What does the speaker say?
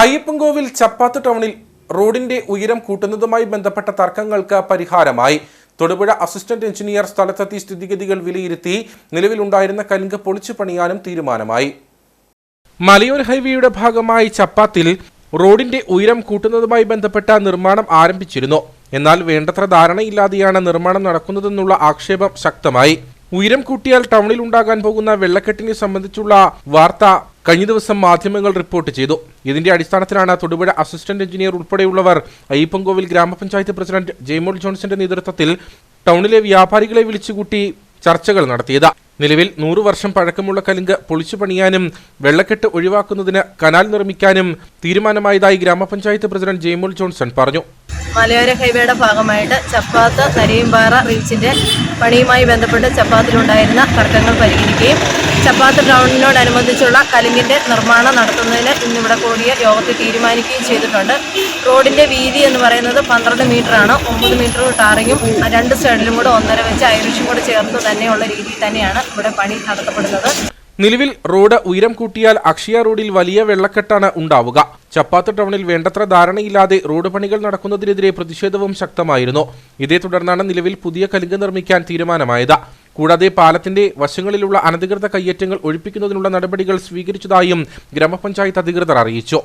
അയ്യപ്പൻകോവിൽ ചപ്പാത്ത് ടൗണിൽ റോഡിന്റെ ഉയരം കൂട്ടുന്നതുമായി ബന്ധപ്പെട്ട തർക്കങ്ങൾക്ക് പരിഹാരമായി. തൊടുപുഴ അസിസ്റ്റന്റ് എഞ്ചിനീയർ സ്ഥലത്തെത്തി സ്ഥിതിഗതികൾ വിലയിരുത്തി നിലവിലുണ്ടായിരുന്ന കലുങ്ക് പൊളിച്ചു പണിയാനും തീരുമാനമായി. മലയോര ഹൈവേയുടെ ഭാഗമായി ചപ്പാത്തിൽ റോഡിന്റെ ഉയരം കൂട്ടുന്നതുമായി ബന്ധപ്പെട്ട നിർമ്മാണം ആരംഭിച്ചിരുന്നു. എന്നാൽ വേണ്ടത്ര ധാരണയില്ലാതെയാണ് നിർമ്മാണം നടക്കുന്നതെന്നുള്ള ആക്ഷേപം ശക്തമായി. ഉയരം കൂട്ടിയാൽ ടൗണിൽ ഉണ്ടാകാൻ പോകുന്ന വെള്ളക്കെട്ടിനെ സംബന്ധിച്ചുള്ള വാർത്ത കഴിഞ്ഞ ദിവസം മാധ്യമങ്ങൾ റിപ്പോർട്ട് ചെയ്തു. ഇതിന്റെ അടിസ്ഥാനത്തിലാണ് തൊടുപുഴ അസിസ്റ്റന്റ് എഞ്ചിനീയർ ഉൾപ്പെടെയുള്ളവർ അയ്യപ്പൻകോവിൽ ഗ്രാമപഞ്ചായത്ത് പ്രസിഡന്റ് ജെയ്മോൾ ജോൺസന്റെ നേതൃത്വത്തിൽ ടൗണിലെ വ്യാപാരികളെ വിളിച്ചുകൂട്ടി ചർച്ചകൾ നടത്തിയത്. നിലവിൽ നൂറു വർഷം പഴക്കമുള്ള കലുങ്ക് പൊളിച്ചു പണിയാനും വെള്ളക്കെട്ട് ഒഴിവാക്കുന്നതിന് കനാൽ നിർമ്മിക്കാനും തീരുമാനമായതായി ഗ്രാമപഞ്ചായത്ത് പ്രസിഡന്റ് ജെയ്മോൾ ജോൺസൺ പറഞ്ഞു. മലയോര ഹൈവേയുടെ ഭാഗമായിട്ട് ചപ്പാത്ത് കരിയമ്പാറ റീച്ചിന്റെ പണിയുമായി ബന്ധപ്പെട്ട് ചപ്പാത്തിലുണ്ടായിരുന്ന തർക്കങ്ങൾ പരിഹരിക്കുകയും ചപ്പാത്ത് ടൗണിനോടനുബന്ധിച്ചുള്ള കലിങ്ങിന്റെ നിർമ്മാണം നടത്തുന്നതിന് ഇന്നിവിടെ കൂടിയ യോഗത്തിൽ തീരുമാനിക്കുകയും ചെയ്തിട്ടുണ്ട്. റോഡിന്റെ വീതി എന്ന് പറയുന്നത് പന്ത്രണ്ട് മീറ്ററാണ്. ഒമ്പത് മീറ്റർ ടാറിങ്ങും രണ്ട് സൈഡിലും കൂടെ ഒന്നര വെച്ച് ഐറിഷും കൂടെ ചേർത്ത് തന്നെയുള്ള രീതിയിൽ തന്നെയാണ് ഇവിടെ പണി നടത്തപ്പെടുന്നത്. നിലവിൽ റോഡ് ഉയരം കൂട്ടിയാൽ അക്ഷയ റോഡിൽ വലിയ വെള്ളക്കെട്ടാണ് ഉണ്ടാവുക. ചപ്പാത്ത് ടൗണിൽ വേണ്ടത്ര ധാരണയില്ലാതെ റോഡ് പണികൾ നടക്കുന്നതിനെതിരെ പ്രതിഷേധവും ശക്തമായിരുന്നു. ഇതേ തുടർന്നാണ് നിലവിൽ പുതിയ കലുങ്ക് നിർമ്മിക്കാൻ തീരുമാനമായത്. കൂടാതെ പാലത്തിന്റെ വശങ്ങളിലുള്ള അനധികൃത കയ്യേറ്റങ്ങൾ ഒഴിപ്പിക്കുന്നതിനുള്ള നടപടികൾ സ്വീകരിച്ചതായും ഗ്രാമപഞ്ചായത്ത് അധികൃതർ അറിയിച്ചു.